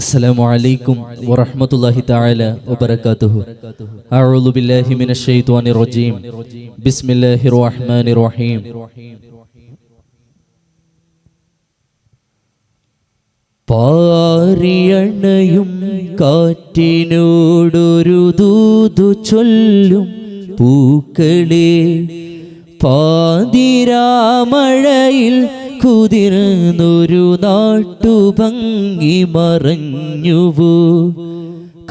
السلام عليكم ورحمة الله تعالى وبركاته أعوذ بالله من الشيطان الرجيم بسم الله الرحمن الرحيم പാറിയണയും കാറ്റിനോടൊരു ദൂതു ചൊല്ലും പൂക്കളെ പാതിരാമഴയിൽ കുതിർന്നൊരു നാട്ടുഭംഗി മറഞ്ഞുവോ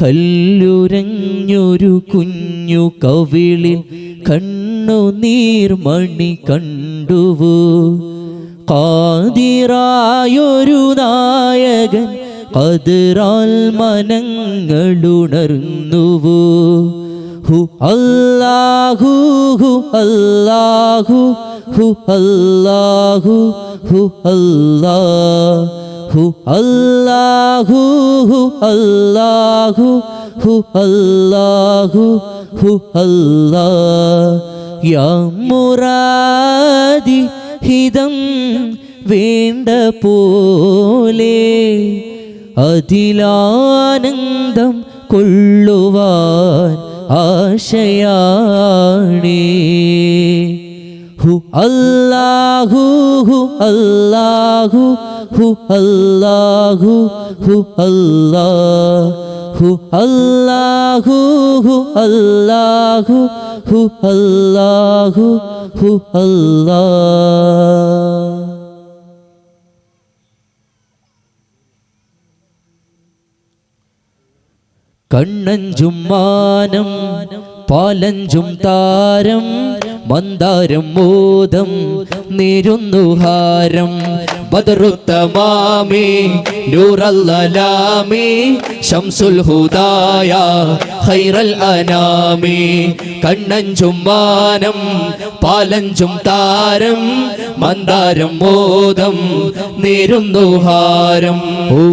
കല്ലുരഞ്ഞൊരു കുഞ്ഞു കവിളിൽ കണ്ണു നീർമണി കണ്ടുവോ? കാതിറായൊരു നായകൻ കതിറാൽ മനങ്ങളുണർന്നുവോ? ഹു അല്ലാഹു ഹു അല്ലാഹു ഹു അല്ലാഹു ഹു അല്ലാഹു അല്ലാഹു ഹു അല്ലാഹു ഹു അല്ലാഹു ഹു അല്ലാ യാ മുറാദി ഹിതം വേണ്ട പോലെ അതിലാനന്ദം കൊള്ളുവാൻ ആശയാണേ. ഹു അല്ലാഹു ഹു അല്ലാഹു ഹു അല്ലാഹു ഹു അല്ലാഹു അല്ലാഹു ഹു അല്ലാഹു ഹു അല്ലാഹു ഹു അല്ലാ കണ്ണഞ്ചും മാനം പാലഞ്ചും താരം മന്ദാരം മോദം നിരുന്നു ഹാരം ബദറുത്തമാമേ നൂറല്ലലാമേ ശംസുൽ ഹുദായ ഖൈറൽ അനാമേ കണ്ണഞ്ചും മാനം പാലഞ്ചും താരം മന്ദാരം മോദം നിരുന്നു ഹാരം ഓ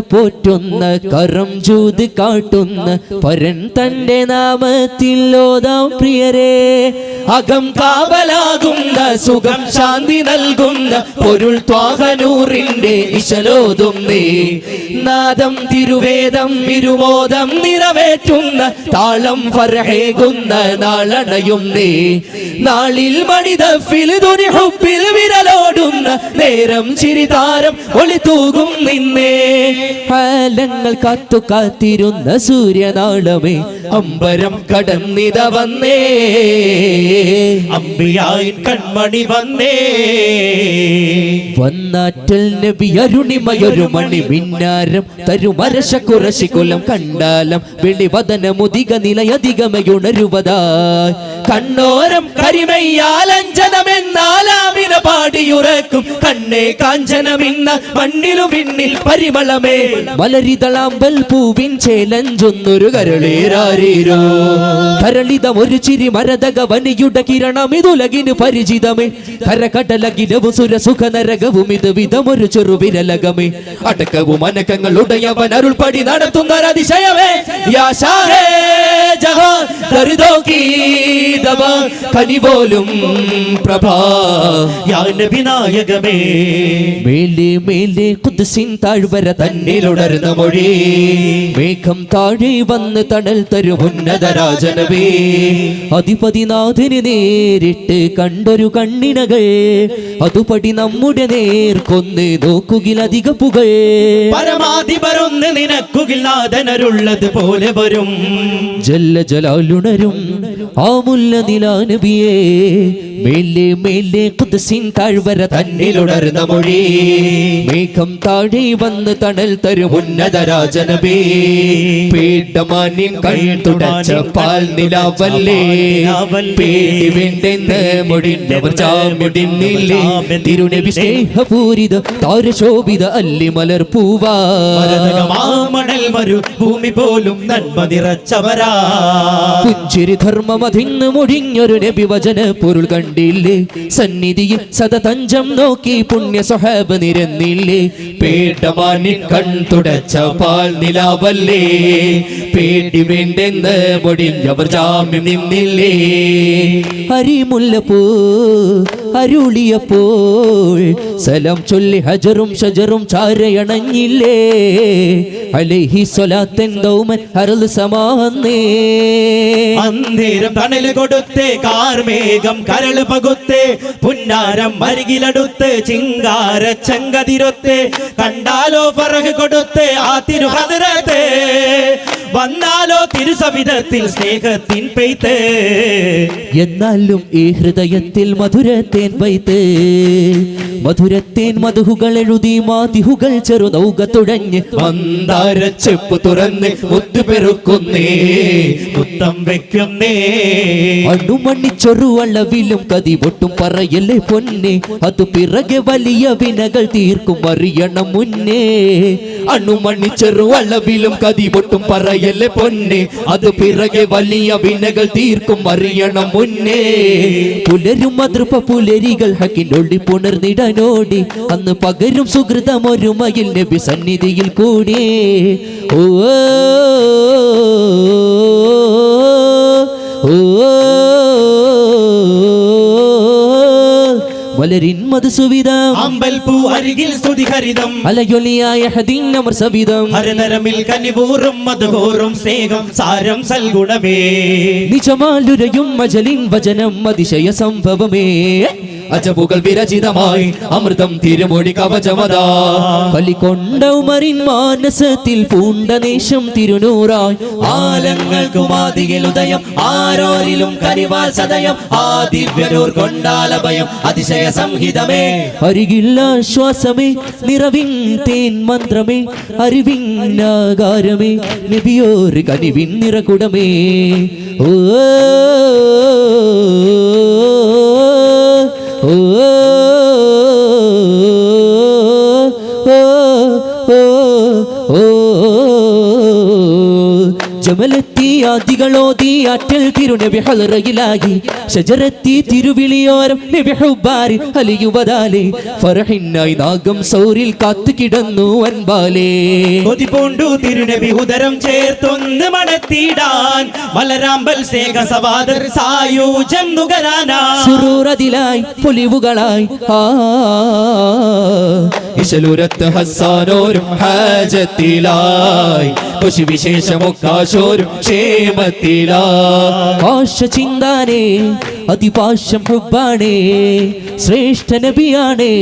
പോറ്റുന്ന കരം ചൂത് കാട്ടുന്ന പരൻ തന്റെ നാമത്തിൽ ഓതാം പ്രിയരെ. അകം കാവലാകുന്ന സുഖം ശാന്തി നൽകുന്ന പൊരുൾ ത്വാഹനൂറിന്റെ വിശലോതുന്നേ നാദം തിരുവേദം ഇരുമോദം നിറവേറ്റുന്ന താളം ഫർഹേകുന്ന നാളണയുന്നേ. നാളിൽ മണിതഫിൽ ദുരിഹുപ്പിൽ വിരലോടുന്ന നേരം ചിരിതാരം ഒളിത്തൂകും നിന്നേ. കാലങ്ങൾ കാത്തു കാത്തിരുന്ന സൂര്യനാളമേ അമ്പരം കടന്നിത വന്നേ. അമ്പിയായി കൺമണി വന്നേ. വന്നാറ്റൽ നബി അരുണിമയൊരു മണി മിന്നാരം തരുമരശ കുറശി കുലം കണ്ടാലം വെളിവദന മുതിക നിലയധികമയുണരുവതായി. കണ്ണോരം കരിമയ്യാലഞ്ചനമെന്നാലാമിന പാടിയുറക്കും. കണ്ണേ കാഞ്ചനമിന്ന മണ്ണിലു പിന്നിൽ പരിമളമേ. മലരിതളാമ്പൽ പൂവിൻ ചേലഞ്ചൊന്നൊരു കരളേരാരേരോ കരളിതം ഒരു ചിരി മരതക വനിയുടെ കിരണം ഇതുലകിന് പരിചിതമേ. കരകടലകിലവും സുരസുഖ നരകവും ഇത് വിധമൊരു ചെറുവിരലകമേ. അടക്കവും അനക്കങ്ങൾ ഉടയവൻ അരുൾപടി നടത്തുന്ന അതിശയമേ യാ ജഹാൻ ദർദോ കീ ദവാ കനിപോലും പ്രഭാ. യാ നബി നായകമേ. മേലെ കുതിസിൻ താഴ്വര തന്നിലുണർന്ന മൊഴി. മേഘം താഴെ വന്ന് തണൽ തരും ഉന്നത രാജനവേ അധിപതിനാഥന് നേരിട്ട് കണ്ടൊരു കണ്ണിനകൾ അതുപടി നമ്മുടെ നേർക്കൊന്ന് നോക്കുകിലധിക പുകൾ. പരമാധിപരൊന്ന് നിനക്കുകിൽ നാഥനരുള്ളത് പോലെ വരും. ജല്ല ജലാലുണരും ആമുല്ല നിലാനബിയേ മെല്ലെ മേലെ കുതിസിൻ താഴ്വര തന്നിലുണർന്ന മൊഴി. മേഘം താഴെ വന്ന് തണൽ തരും ഉന്നത രാജനബേ. പീഠമാനിൻ കൺ തുടച്ച പാൽ നിലാവല്ലേ പേടി വേണ്ടെന്ന് മൊഴിഞ്ഞവർ ചാമുടിന്നില്ലേ. തിരുനബി സ്നേഹപൂരിത താരശോഭിത അല്ലി മലർ പൂവാ. വരു ഭൂമി പോലും നന്മ നിറച്ചവരാ. പുഞ്ചിരി ധർമ്മമതിന്ന് മുഴിഞ്ഞൊരു നബി വചന പൊരുൾ കണ്ട് കണ്ടില്ലേ? സന്നിധിയിൽ സതതഞ്ചം നോക്കി പുണ്യ സ്വഹാബ് നിരന്നില്ലേ? പേട്ടമാനിൻ കൺ തുടച്ച പാൽ നിലാവല്ലേ? പേടി വേണ്ടെന്ന് മുടിഞ്ഞവർ ജാമ്യം നിന്നില്ലേ? അരിമുല്ലപ്പൂ അരുളിയപ്പോൾ സലം ചൊല്ലി ഹജറും ഷജറും ചാരയണഞ്ഞില്ലേ? അലൈഹി സ്വലാത്തൻ ദൗമൻ അരുൾ സമാന്നേ അന്തേരം തണൽ കൊടുത്തേ കാർമേഘം കരൾ പകുത്തേ പുന്നാരം മരികിലടുത്ത് ചിങ്കാര ചങ്കതിരൊത്തേ കണ്ടാലോ പറക് കൊടുത്തേ ആ തിരുഹദരത്തെ വന്നാലോ തിരുസവിധത്തിൽ സ്നേഹത്തിൻ പെയ്ത്ത്. എന്നാലും ഈ ഹൃദയത്തിൽ മധുരത്തേൻ പെയ്ത്ത് മധുരത്തേൻ മധുഹുകൾ എഴുതി മാതിഹുകൾ ചെറുനൗക തുടങ്ങി. മന്ദാരച്ചെപ്പ് തുറന്ന് മുത്തു പെറുക്കുന്നേ മുത്തം വെക്കുന്നേ. അണ്ണുമണ്ണി ചെറുവള്ളവിലും കതി പൊട്ടും പറയല്ലേ പൊന്നെ. അത് പിറകെ വലിയ വിനകൾ തീർക്കും അറിയണം മുന്നേ. അണ്ണുമണ്ണി ചെറുവള്ളവിലും കതി പൊട്ടും പറയല്ലേ പൊന്നെ അത് പിറകെ വലിയ വിനകൾ തീർക്കും അറിയണം മുന്നേ. പുലരും മതൃപ പുലരികൾ ഹക്കിനൊള്ളി പുണർന്നിടനോടി. അന്ന് പകരും സുഹൃതം ഒരുമയിൽ നബി സന്നിധിയിൽ കൂടി ഓ. മലരിൻ മധുസുവിധം. അമ്പൽപ്പൂ അരികിൽ സ്തുതിഹരിതം. അലയൊലിയായ ഹദീനമർ സവിധം. ഹരനരമിൽ കനിവൂറും മധുഹോറും സ്നേഹം സാരം സൽഗുണമേ. നിജമാലുരയും മജലിൻ വചനം അതിശയ സംഭവമേ. അജബുകൾ വിരചിതമായി അമൃതം തിരുമൊഴി കവചമതാ. ബലികൊണ്ട ഉമറിൻ മാനസത്തിൽ പൂണ്ട നേശം തിരുനൂറായി. ആലങ്ങൾക്കും ആദിയിൽ ഉദയം ആരോരിലും കരിവാൽ സദയം ആദിവ്യരൂർ ദിവ്യനൂർ കൊണ്ടാലഭയം അതിശയ സംഹിതമേ. അരികില്ല ശ്വാസമേ നിറവിൻ തേൻ മന്ത്രമേ അറിവിന്നാകാരമേ നബിയോർ കനിവിൻ നിറകുടമേ. ഓ جملة ആദികളോതി ആറ്റൽ തിരുനബി ഹലറയിലായി ഷജറത്തി തിരുവിളിയോരം നബി ഹുബാരി അലിയുവതാലേ. ഫറഹിന്നായി നാഗം സൗരിൽ കാത്തു കിടന്നു അൻപാലേ. കൊതിപൂണ്ടു തിരുനബി ഉദരം ചേർത്തൊന്ന് മണത്തിടാൻ. മലരാമ്പൽ സേക സവാദർ സായൂജം നുകരാനാ സുറൂറതിലായി പൊലിവുകളായി. ആ. ഇശലുരത്ത് ഹസാനോരും ഹാജത്തിലായി. ഖുശി വിശേഷമൊക്കാശോരും ക്ഷേമത്തിലായി ആശ ചിന്താനേ അതിപാശം ഹുബാണേ ശ്രേഷ്ഠ നബിയാണേ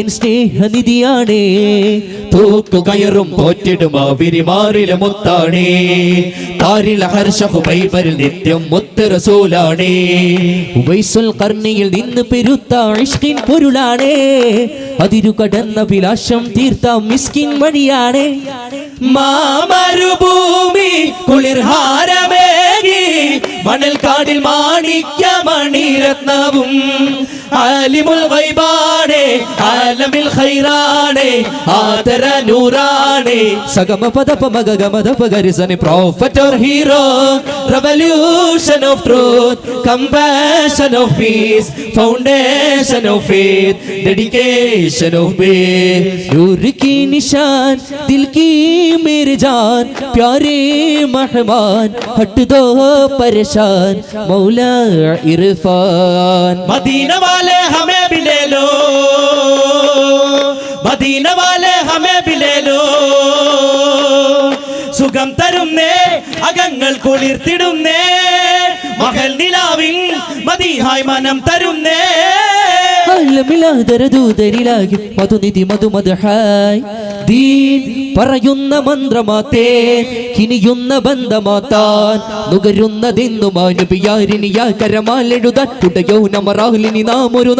എൻ സ്നേഹനിധിയാണേ. തൂക്കു കയറും പോറ്റിടും ആ വിരിമാറിലെ മുത്താണേ താരില ഹർഷഹു പൈബരിൽ നിത്യം മുത്ത് റസൂലാണേ. ഉവൈസുൽ കർണിയിൽ നിന്ന് പെരുത്ത ഇഷ്കിൻ പൊരുളാണേ. അതിരു കടന്ന വിലാശം തീർത്ത മിസ്കിൻ വഴിയാണേ. മാമരുഭൂമി കുളിർഹാരമേകി മണൽ കാടിൽ മാണിക്യ മണിരത്നവും. ആലിമുൽ വൈബാണേ ആലമിൽ ഖൈറാണേ ആദര നൂറാണേ. സഗമ പദപ മഗ ഗമ ദപ ഗരിസനി prophet or hero revolution of truth compassion of peace foundation of faith dedication of bay നൂർ കി നിശാൻ ദിൽ കി മേരെ ജാൻ പ്യാരേ മെഹമാൻ ഹട്ട് ദോ പരേശാൻ परेशान मौला इरफान मदीना वाले हमें भी ले लो മദീന വാലെ ഹമേ ബിലേലോ സുഖം തരുന്നേ അകങ്ങൾ കുളിർത്തിടുന്നേ മകൾ നിലാവിൻ മതിഹായ് മനം തരുന്നേ ദൂതരിലാകി മധുനിധി മധുമധഹായ്. ദീൻ പറയുന്ന മന്ത്രമാത്തേ കിനിയുന്ന ബന്ധമാത്താൻ. നുകരുന്നതെന്നു മാനുപിയാരിനിയാ കരമാലെഴുതാൻ ഉടയോ നമറാഹുലിനി നാം ഒരു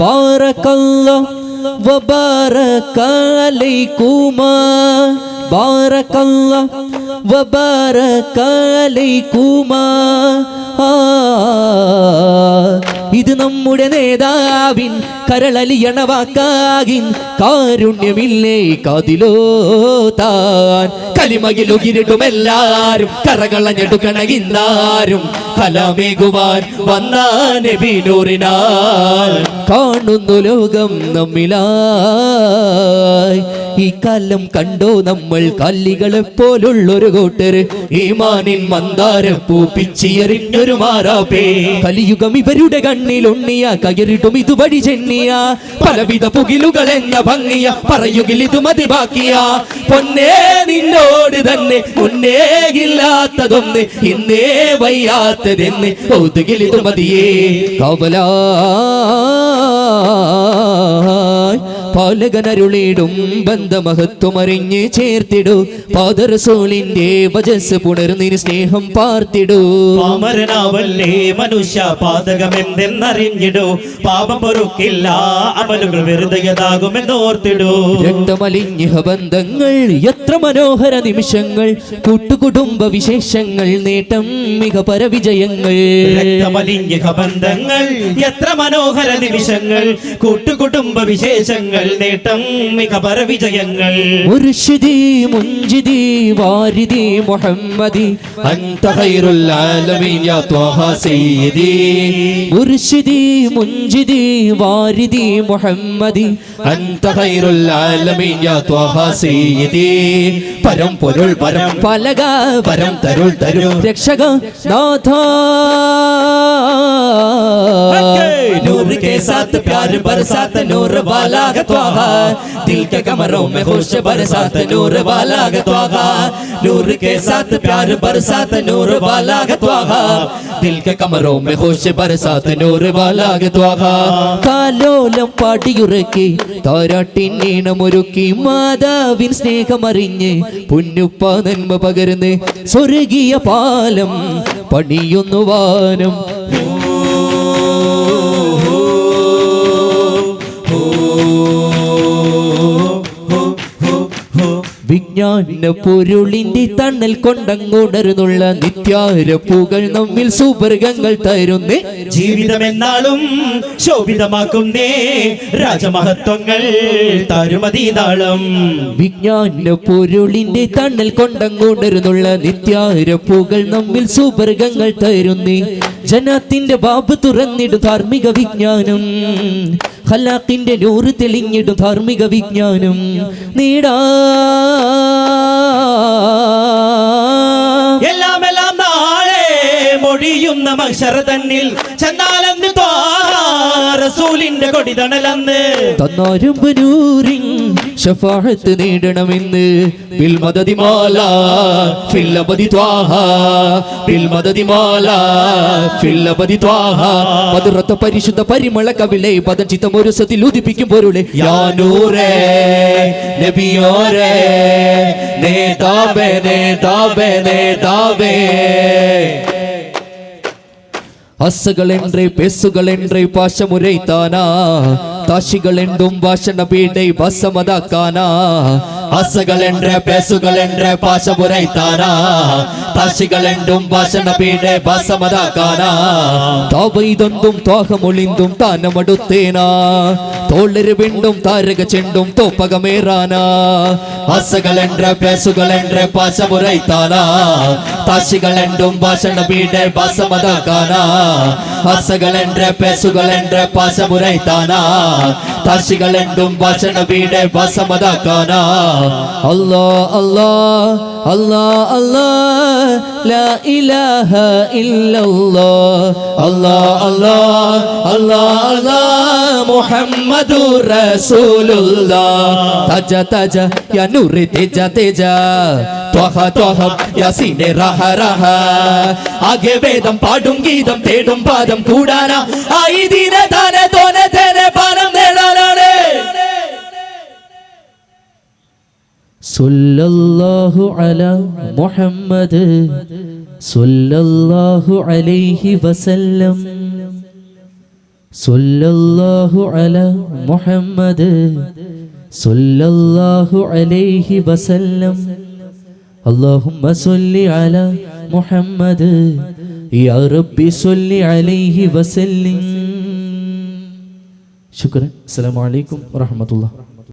ബാറക്കല്ലാ വബാറക ആ, ഇത് നമ്മുടെ നേതാവിൻ കരളലിയണ വാക്കാകിൻ കാരുണ്യമില്ലേ കാതിലോ താൻ. കലിമയിലുകിരിടും എല്ലാരും കറകളഞ്ഞെടുക്കണകിന്നാരും കലമേകുവാൻ വന്ന നബിനൂറിനാൽ. കാണുന്നു ലോകം നമ്മിലായി. ഈ കാലം കണ്ടോ നമ്മൾ കല്ലികളെ പോലുള്ളൊരു കൂട്ടര് ഈമാനിൻ മന്ദാര പൂപ്പിച്ചിയറിഞ്ഞൊരു മാറാപ്പേ. കലിയുഗം ഇവരുടെ കണ്ണിൽ ഉണ്ണിയ കയറിടും ഇതുവഴി ചെന്നിയ. പലവിധ പുകിലുകൾ എന്ന ഭംഗിയ പറയുകിൽ ഇത് മതി ബാക്കിയ പൊന്നേ നിന്നോട് തന്നെ മുന്നേ ഇല്ലാത്തതൊന്ന് ഇന്നേ വയ്യാത്തതെന്ന് ഒതുകിൽ ഇത് മതിയേ. കവലായി പാലകനരുളിടും ബന്ധമഹത്വമറിഞ്ഞ് ചേർത്തിടൂ. പാദറസൂലിന്റെ വജസ് പുണർന്നിന് സ്നേഹം പാർത്തിടൂ. പാമരനാവല്ലേ മനുഷ്യ പാതകമെന്തെന്നറിഞ്ഞിടൂ. പാപം പൊറുക്കില്ല അമലുകൾ വെറുതെയതാകുമെന്നോർത്തിടൂ രക്തമലിഞ്ഞ ബന്ധങ്ങൾ എത്ര മനോഹര നിമിഷങ്ങൾ. കൂട്ടുകുടുംബ വിശേഷങ്ങൾ നേട്ടം മിക പരവിജയങ്ങൾ. രക്തമലിഞ്ഞ ബന്ധങ്ങൾ എത്ര മനോഹര നിമിഷങ്ങൾ. കൂട്ടുകുടുംബ വിശേഷങ്ങൾ നേട്ടം മിക പരവിജയങ്ങൾ മുർഷിദി മുഞ്ചിദി വാരിദി മുഹമ്മദി അൻത ഖൈറുൽ ആലമീൻ യാ ത്വഹ സയ്യിദി മുർഷിദി മുഞ്ചിദി വാരിദി മുഹമ്മദി അൻത ഖൈറുൽ ആലമീൻ യാ ത്വഹ സയ്യിദി പരം പൊരുൾ പരം പലക പരം തരുൾ തരു രക്ഷക നാഥ नूर के साथ प्यार बरसात नूर वाला है त्वाहा दिल के कमरों में खुश बरसात नूर वाला है त्वाहा नूर के साथ प्यार बरसात नूर वाला है त्वाहा दिल के कमरों में खुश बरसात नूर वाला है त्वाहा കാലോലം പാടിയുറക്കി താരാട്ടിന്നീണമൊരുക്കി മാതാവിൻ സ്നേഹമറിഞ്ഞ് പുന്നുപ്പ നന്മ പകർന്ന് സ്വർഗീയ പാലം പണിയുന്നു വാനം വിജ്ഞാന പൊരുളിന്റെ തണ്ണൽ കൊണ്ടങ്ങോടരുന്നുള്ള പൂകൾ നമ്മിൽ സുവർഗങ്ങൾ തരുന്നേ. ജീവിതം എന്നാളും ശോഭിതമാക്കുന്നേ. രാജമഹത്വങ്ങൾ തരുമതീതാളം വിജ്ഞാന പൊരുളിന്റെ തണ്ണൽ കൊണ്ടങ്ങോടരുന്നുള്ള പൂകൾ നമ്മിൽ സുവർഗങ്ങൾ തരുന്നേ. ജനത്തിന്റെ ബാബ് തുറന്നിടും ധാർമ്മിക വിജ്ഞാനം. ഹലാക്കിന്റെ നൂറ് തെളിഞ്ഞിടും ധാർമ്മിക വിജ്ഞാനം. നീടാ. എല്ലാം എല്ലാം നാളെ മൊഴിയും നമ തന്നിൽ ചെന്നാലെന്ന് റസൂലിന്റെ കൊടിതണലന്ന്. തന്നാരും ബനൂരിൻ ഷഫാഅത്ത് നേടണമെന്ന്. ത്വാഹ. ബിൽ മദദിമാല ഫിൽ അബദി ത്വാഹ. മധുരത്ത പരിശുദ്ധ പരിമള കവിളെ പദചിത്തം ഒരു സത്തിൽ ഉദിപ്പിക്കും യാ നൂറേ നബിയോരേ നേതാവേ നേതാവേ നേതാവേ. ஹஸ்ஸுகள் என்றே பேசுகள் என்றே பாஷமுரைத்தானா தாஷிகளென்றும் வாசன பீடை வசமதா காணா ஆசைகள் என்ற பேசுகள் என்ற பாசபுரை தானா தாசிகள் என்றும் பாசன பீடே பாசமதா காணா தாவைதொந்தும் தோகமொழிந்தும் தானமடுத்தேனா தோளரு விண்டும் தாரக செண்டும் தோப்பகமேரானா ஆசைகள் என்ற பேசுகள் என்ற பாசமுறை தானா தாசிகள் என்றும் பாசன பீடே பாசமதா காணா ஆசைகள் என்ற பேசுகள் என்ற பாசமுறை தானா താശികളെണ്ടും ഭാഷണ വീട് വസമതാക്കാനാ. അല്ലാ അല്ലാ അല്ലാ അല്ലാ ലാ ഇലാഹ ഇല്ലല്ലാ. അല്ലാ അല്ലാ അല്ലാ അല്ലാ മുഹമ്മദുർ റസൂലുള്ളാ. തജ തജ യാ നൂറ് തേജ തേജ. ത്വഹ ത്വഹം യാസീനെ റഹ റഹ. ആകെ വേദം പാടും ഗീതം തേടും പാദം കൂടാന. ആയി ദീന ദാന തോന തേന പാനം സല്ലല്ലാഹു അലാ മുഹമ്മദ് സല്ലല്ലാഹു അലൈഹി വസല്ലം സല്ലല്ലാഹു അലാ മുഹമ്മദ് സല്ലല്ലാഹു അലൈഹി വസല്ലം اللهم صل على محمد يا ربي صل عليه وسلم ശുക്രൻ അസ്സലാമു അലൈക്കും വറഹ്മത്തുള്ളാഹി